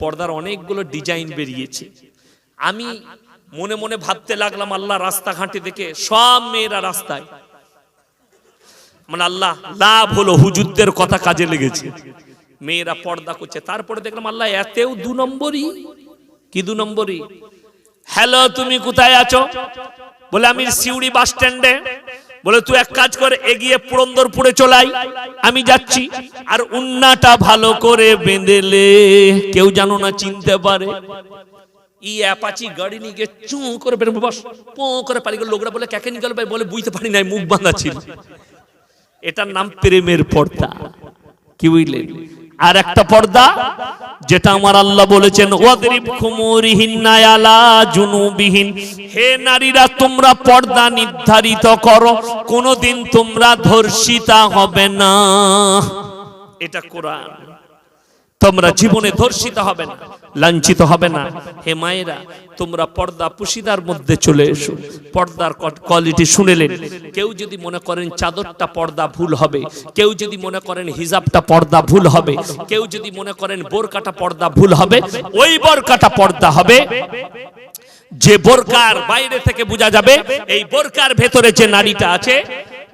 পর্দার অনেকগুলো ডিজাইন বেরিয়েছে। আমি মনে মনে ভাবতে লাগলাম, আল্লাহ রাস্তাঘাটে দেখে সব মেয়েরা রাস্তায়। মানে আল্লাহ, লাভ হলো হুজুরদের কথা কাজে লেগেছে। মেয়েরা পর্দা করছে। তারপরে দেখলাম, আল্লাহ, এতেও দু নম্বরই। কি দু নম্বরই? হ্যালো, তুমি কোথায় আছো? বলে, আমি সিউড়ি বাস স্ট্যান্ডে। বলে, তুই এক কাজ করে, এগিয়ে পুরন্দরপুরে চলাই আমি যাচ্ছি। আর উন্নাটা ভালো করে বেঁধেলে, কেউ জানো না, চিনতে পারে। ই অ্যাপাচি গাড়ি চু করে করে লোকরা বলে ক্যাকে ভাই? বলে, বুঝতে পারি নাই, মুখ এটার নাম প্রেমের পর্দা। কি বুঝলেন? আর একটা পর্দা, যেটা আমার আল্লাহ বলেছেন, ওয়াদরিব খুমুরিহিন নায়ালা জুনুবিহীন। হে নারীরা, তোমরা পর্দা নির্ধারিত করো, কোনোদিন তোমরা ধর্ষিতা হবে না। এটা কোরআন। তোমরা জীবনে ধর্ষিত হবে না লাঞ্ছিত হবে না। হে মায়েরা তোমরা পর্দা পুশিদার মধ্যে চলে এসো। পর্দার কোয়ালিটি শুনেলেন কেউ যদি মনে করেন চাদরটা পর্দা ভুল হবে কেউ যদি মনে করেন হিজাবটা পর্দা ভুল হবে কেউ যদি মনে করেন বোরকাটা পর্দা ভুল হবে ওই বোরকাটা পর্দা হবে। যে বোরকার বাইরে থেকে বোঝা যাবে এই বোরকার ভেতরে যে নারীটা আছে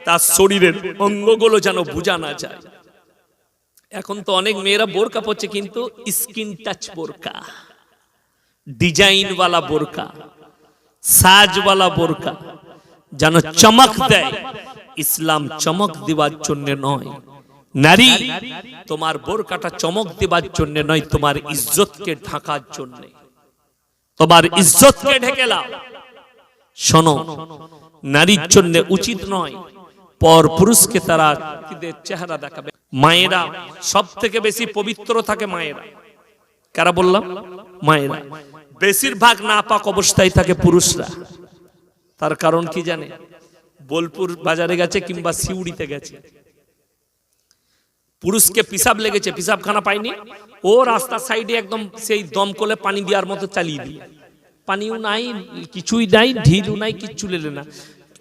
তার শরীরের অঙ্গগুলো যেন বোঝা না যায়। এখন তো অনেক মেয়েরা বোরকা পড়ছে কিন্তু স্কিন টাচ বোরকা, ডিজাইনওয়ালা বোরকা, সাজওয়ালা বোরকা যেন চমক দেয়। ইসলাম চমক দেওয়ার জন্য নয়। নারী, তোমার বোরকাটা চমক দেওয়ার জন্য নয়, তোমার ইজ্জতকে ঢাকার জন্য। তোমার ইজ্জতকে ঢেকে লাও। শোনো, নারীর জন্য উচিত নয়, পর পুরুষকে তারা চেহারা দেখাবে। মায়েরা সব থেকে বেশি পবিত্র থাকে মায়েরা। কারা বললাম? মায়েরা। বেশিরভাগ নাপাক অবস্থায় থাকে পুরুষরা। তার কারণ কি জানে? বোলপুর বাজারে গেছে কিংবা সিউড়িতে গেছে। পুরুষকে পিসাব লেগেছে পিসাবখানা পায়নি। ও রাস্তার সাইডে একদম সেই দমকলে পানি দেওয়ার মতো চালিয়ে দিয়ে। পানিও নাই, কিছুই নাই, ঢিলও নাই, কিচ্ছু লেলে না।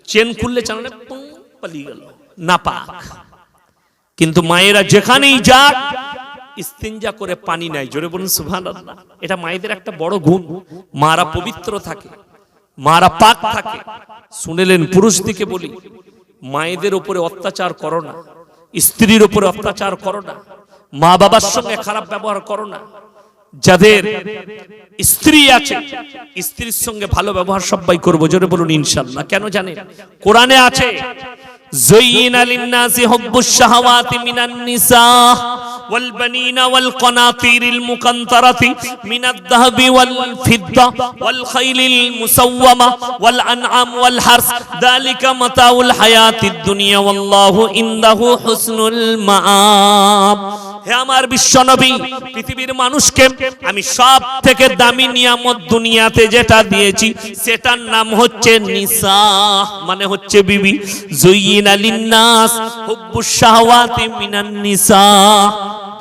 চেন খুললে চালানে পালিয়ে গেল। নাপাক। কিন্তু মায়েরা যেখানেই যাক, ইস্তিনজা করে পানি নাই জোরে বলুন, সুবহানাল্লাহ। এটা মায়েদের একটা বড় গুণ। মারা পবিত্র থাকে, মারা পাক থাকে। শুনেলেন পুরুষ দিকে বলি, মায়েদের উপরে অত্যাচার করো না, স্ত্রীর উপরে অত্যাচার করো না, মা বাবার সঙ্গে খারাপ ব্যবহার করো না। যাদের স্ত্রী আছে, স্ত্রীর সঙ্গে ভালো ব্যবহার সবাই করব, জোরে বলুন, ইনশাল্লাহ। কেন জানেন? কোরআনে আছে زين للناس حب الشهوات من النساء والبنين والقناطير المقنطرة من الذهب والفضة والخيل المسومة والأنعام والحرث ذلك متاع الحياة الدنيا والله عنده حسن المآب হে আমার বিশ্বনবী, পৃথিবীর মানুষকে আমি সব থেকে দামি নিয়ামত দুনিয়াতে যেটা দিয়েছি, সেটার নাম হচ্ছে নিসা মানে হচ্ছে বিবি। জুইয়িনা লিন্নাস হুব্বুশ শাহওয়াতি মিনান নিসা।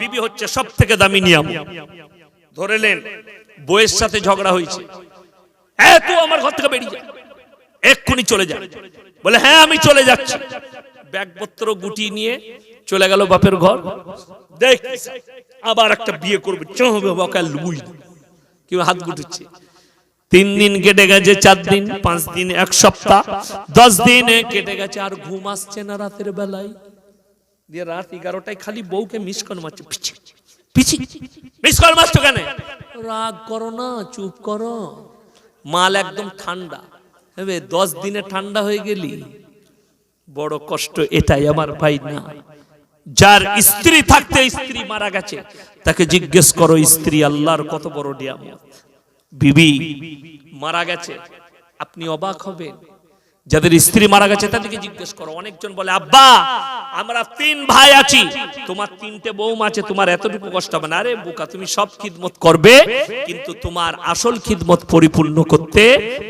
বিবি হচ্ছে সব থেকে দামি নিয়ামত। ধরেলেন বইয়ের সাথে ঝগড়া হয়েছে। হ্যাঁ তুই আমার ঘর থেকে বেরিয়ে যা। এক্ষুনি চলে যা। বলে হ্যাঁ আমি চলে যাচ্ছি। ব্যাগপত্র গুটি নিয়ে চলে গেল বাপের ঘর। দেখ, আবার একটা বিয়ে করবে। চহবে বকাল লুই কেউ হাত গুটুচ্ছে তিন দিন কেটে গেছে, চার দিন, পাঁচ দিন, এক সপ্তাহ, দশ দিন কেটে গেছে, আর ঘুম আসছে না রাতের বেলায়। দিয়ে রাত এগারোটায় খালি বউকে মিস কল মারছে। পিছি পিছি মিস কল মারছো কেন? রাগ করো না, চুপ করো। মাল একদম ঠান্ডা। হবে দশ দিনে ঠান্ডা হয়ে গেলি। বড় কষ্ট, এটাই আমার ভাই না যার স্ত্রী থাকতে স্ত্রী মারা গেছে, তাকে জিজ্ঞেস করো, স্ত্রী, আল্লাহর কত বড় নিয়ামত? বিবি, মারা গেছে। আপনি অবাক হবেন। যাদের স্ত্রী মারা গেছে, তাদেরকে জিজ্ঞেস করো। অনেকজন বলে, আব্বা, আমরা তিন ভাই আছি। তোমার তিনটে বৌমা আছে, তোমার এতটুকু কষ্ট হবে না। আরে বোকা, তুমি সব খিদমত করবে, কিন্তু তোমার আসল খিদমত পরিপূর্ণ করতে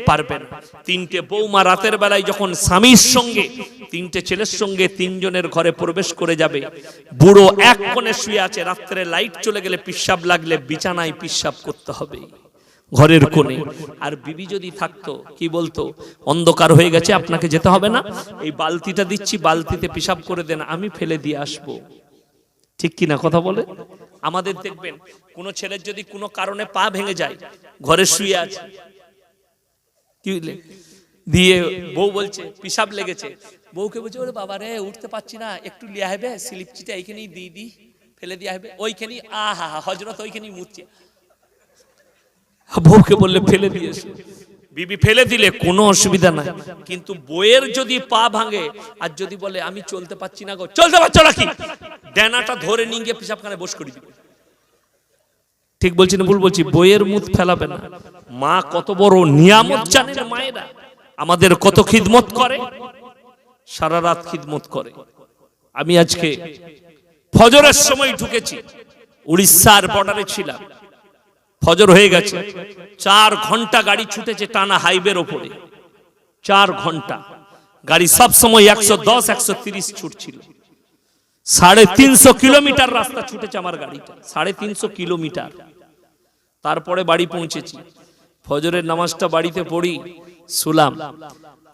পারবে না। তিনটে বৌমা রাতের বেলায় যখন স্বামীর সঙ্গে তিনটে ছেলের সঙ্গে তিনজনের ঘরে প্রবেশ করে যাবে। বুড়ো এক কোণে শুয়ে আছে, রাত্রে লাইট চলে গেলে পিসাব লাগলে বিছানায় পিসাব করতে হবে। ঘরের কোণে। আর বিবি যদি থাকতো, কি বলতো? অন্ধকার হয়ে গেছে, আপনাকে যেতে হবে না? এই বালতিটা দিচ্ছি, বালতিতে পেশাব করে দেন, আমি ফেলে দিয়ে আসব। ঠিক কি না কথা বলে? আমাদের দেখবেন, কোন ছেলের যদি কোনো কারণে পা ভেঙে যায়, ঘরে শুয়ে আছে। কি দিয়ে বউ বলছে, পিসাব লেগেছে। বউকে বলছে, ওরে বাবা রে উঠতে পারছি না, একটু লিয়া হবে, স্লিপ চিটা এইখানেই দিয়ে দি ফেলে দিয়া হবে। ওইখানেই, আহা হজরত ওইখানেই মুচ্ছে। বউকে বললে, ফেলে দিয়েছে বিবি, ফেলে দিলে কোনো অসুবিধা নাই, কিন্তু বইয়ের যদি পা ভাঙে, আর যদি বলে, আমি চলতে পারছি না গো। চলতে পারছ নাকি? ডেনাটা ধরে নিয়ে গিয়ে পিসাবখানে বস করি ঠিক বলছি না, ভুল বলছি বইয়ের মুখ ফেলাবে না। মা কত বড় নিয়ামত জানেন মায়েরা, আমাদের কত খিদমত করে? সারা রাত খিদমত করে। আমি আজকে ফজরের সময় ঢুকেছি, উড়িষ্যার বর্ডারে ছিলাম। ফজর হয়ে গেছে, চার ঘণ্টা গাড়ি ছুটেছে টানা হাইওয়ের ওপরে। চার ঘণ্টা। গাড়ি সব সময় একশো দশ, একশো তিরিশ ছুটছিল। সাড়ে তিনশো কিলোমিটার রাস্তা ছুটেছে আমার গাড়িটা, সাড়ে তিনশো কিলোমিটার। তারপরে বাড়ি পৌঁছেছি। ফজরের নামাজটা বাড়িতে পড়ি, শুলাম।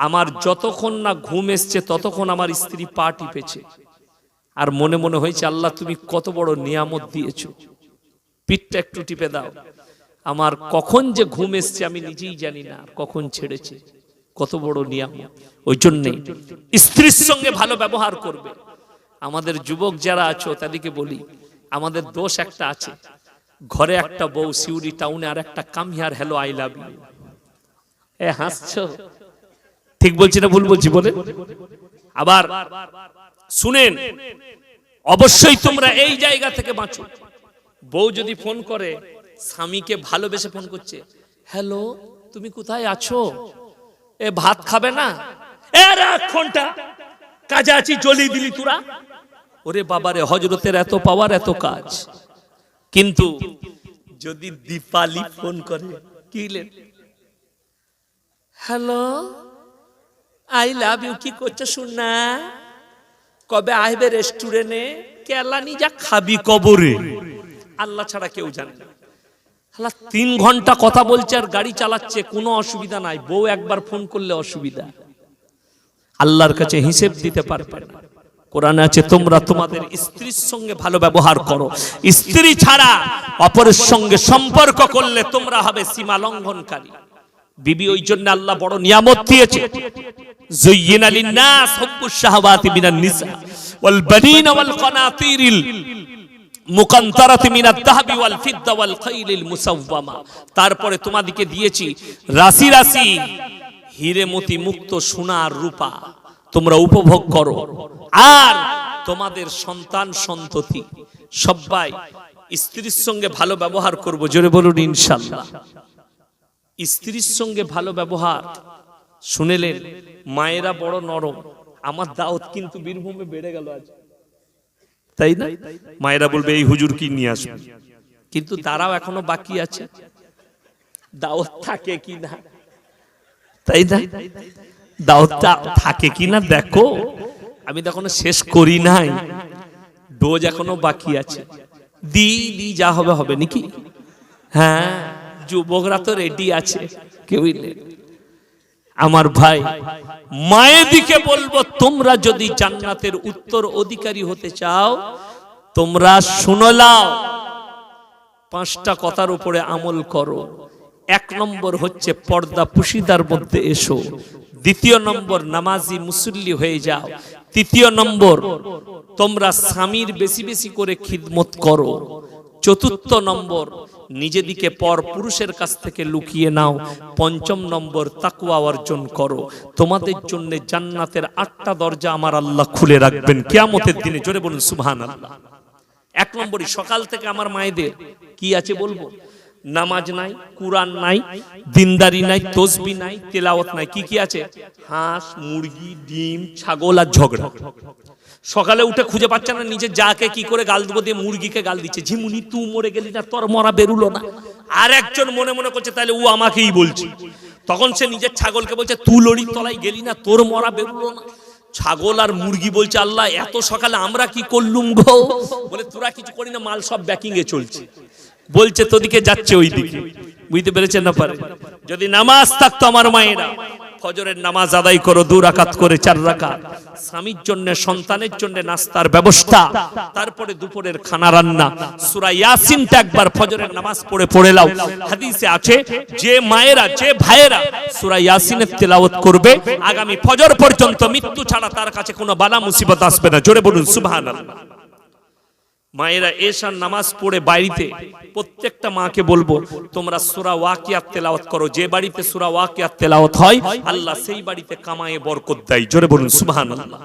আমার যতক্ষণ না ঘুম এসছে, ততক্ষণ আমার স্ত্রী পা টিপেছে। আর মনে মনে হয়েছে, আল্লাহ তুমি কত বড় নিয়ামত দিয়েছ। পিঠটা একটু টিপে দাও। আমার কখন যে ঘুম এসছে আমি নিজেই জানি না, কখন ছেড়েছে। কত বড় নিয়ম ওই জন্যে স্ত্রীর সঙ্গে ভালো ব্যবহার করবে। আমাদের যুবক যারা আছো, তাদেরকে বলি, আমাদের দোষ একটা আছে। ঘরে একটা বউ, সিউড়ি টাউনে আর একটা come here hello I love you এ, হাসছো? ঠিক বলছি না ভুল বলছি বলে আবার শুনেন, অবশ্যই তোমরা এই জায়গা থেকে বাঁচো। বউ যদি ফোন করে, স্বামীকে ভালোবেসে ফোন করছে, হ্যালো, তুমি কোথায় আছো? এ ভাত খাবে না? এ রাখ ফোনটা, কাজে আছি, জ্বলিয়ে দিলি তোরা। ওরে বাবারে হজরতের এত পাওয়ার, এত কাজ। কিন্তু যদি দীপালি ফোন করে, কি হ্যালো আই লাভ ইউ কি করছ শুননা কবে আসবে রেস্টুরেন্টে কেলানি যা খাবি কবরে? আল্লাহ ছাড়া কেউ জানে না। আল্লাহ তিন ঘণ্টা কথা বলছে আর গাড়ি চালাচ্ছে, কোনো অসুবিধা নাই। বউ একবার ফোন করলে অসুবিধা। আল্লাহর কাছে হিসেব দিতে পারবে কোরআনে আছে, তোমরা তোমাদের স্ত্রীর সঙ্গে ভালো ব্যবহার করো। স্ত্রী ছাড়া অপরের সঙ্গে সম্পর্ক করলে তোমরা হবে সীমা লঙ্ঘনকারী। বিবি ওই জন্য আল্লাহ বড় নিয়ামত দিয়েছে زين للناس حب الشهوات من النساء والبنين والقناطير المقنطرة من الذهب والفضة والخيل المسومة তারপরে তোমাদেরকে দিয়েছি রাশি রাশি হিরে মতি মুক্ত সোনার রূপা তোমরা উপভোগ করো আর তোমাদের সন্তান সন্ততি সবাই স্ত্রীর সঙ্গে ভালো ব্যবহার করব জোরে বলুন ইনশাল্লাহ স্ত্রীর সঙ্গে ভালো ব্যবহার। শুনেলেন, মায়েরা বড় নরম, আমার দাওয়াত কিন্তু বীরভূমে বেড়ে গেল আজ। তাই না? মায়েরা বলবে, এই হুজুর কি নিয়ে আসবে? কিন্তু তারাও এখনও বাকি আছে। দাওয়াত থাকে কি না? তাই না? দাওয়াতটা থাকে কি না, দেখো। আমি তো এখনও শেষ করি নাই। ডোজ এখনও বাকি আছে। দি দি যা হবে হবে, নাকি? হ্যাঁ। যুবকরা তো রেডি আছে। কেউই নেই। আমার ভাই, মায়ের দিকে বলব, তোমরা যদি জান্নাতের উত্তর অধিকারী হতে চাও, তোমরা শুনলাও পাঁচটা কথার উপরে আমল করো। এক নম্বর হচ্ছে পর্দা পুশিদার মধ্যে এসো। দ্বিতীয় নম্বর, নামাজি মুসল্লি হয়ে যাও। তৃতীয় নম্বর, তোমরা স্বামীর বেশি বেশি করে খিদমত করো। চতুর্থ নম্বর নিজেদিকে পর পুরুষের কাছ থেকে লুকিয়ে নাও। পঞ্চম নম্বর তাকুয়া অর্জন করো। তোমাদের জন্য জান্নাতের আটটা দরজা আমার আল্লাহ খুলে রাখবেন কিয়ামতের দিনে। জোরে বলুন সুবহান আল্লাহ এক নম্বরই, সকাল থেকে আমার মায়েদের কি আছে বলব? নামাজ নাই, কুরআন নাই, দিনদারি নাই, তসবি নাই, তেলাওয়াত নাই, কি কি আছে? হাঁস, মুরগি, ডিম, ছাগল আর ঝগড়া। সকালে উঠে খুঁজে পাচ্ছে না নিজে যাকে কি করে গাল দেবো দিয়ে মুরগিকে গাল দিচ্ছে। ঝিমুনি, তু মরে গেলি না, তোর মরা বেরুলো না। আর একজন মনে মনে করছে তাহলে ও আমাকেই বলছে। তখন সে নিজের ছাগলকে বলছে তুই লড়ি তলায় গেলি না, তোর মরা বেরুলো না। ছাগল আর মুরগি বলছে, আল্লাহ, এত সকালে আমরা কি করলুম গো? বলে, তোরা কিছু করি না, মাল সব ব্যাকিং এ চলছে। বলছে, তোদিকে যাচ্ছে ওই দিকে বুঝতে পেরেছেন না পারে যদি নামাজ থাকতো আমার মায়েরা ফজরের নামাজ আদায় করো, দু রাকাত করে চার রাকাত। স্বামীর জন্য, সন্তানের জন্য নাস্তার ব্যবস্থা। তারপরে দুপুরের খানা রান্না। সূরা ইয়াসিনটা একবার ফজরের নামাজ পড়ে পড়ে লাও হাদিসে আছে, যে মায়েরা, যে ভাইয়েরা সূরা ইয়াসিনের তেলাওয়াত করবে, আগামী ফজর পর্যন্ত মৃত্যু ছাড়া তার কাছে কোনো বালা মুসিবত আসবে না। জোরে বলুন, সুবহানাল্লাহ। মায়েরা এশার নামাজ পড়ে বাড়িতে, প্রত্যেকটা মাকে বলব, তোমরা সুরা ওয়াকিয়াত তেলাওয়াত করো। যে বাড়িতে সুরা ওয়াকিয়াত তেলাওয়াত হয়, আল্লাহ সেই বাড়িতে কামায়ে বরকত দেয়। জোরে বলুন, সুবহানাল্লাহ।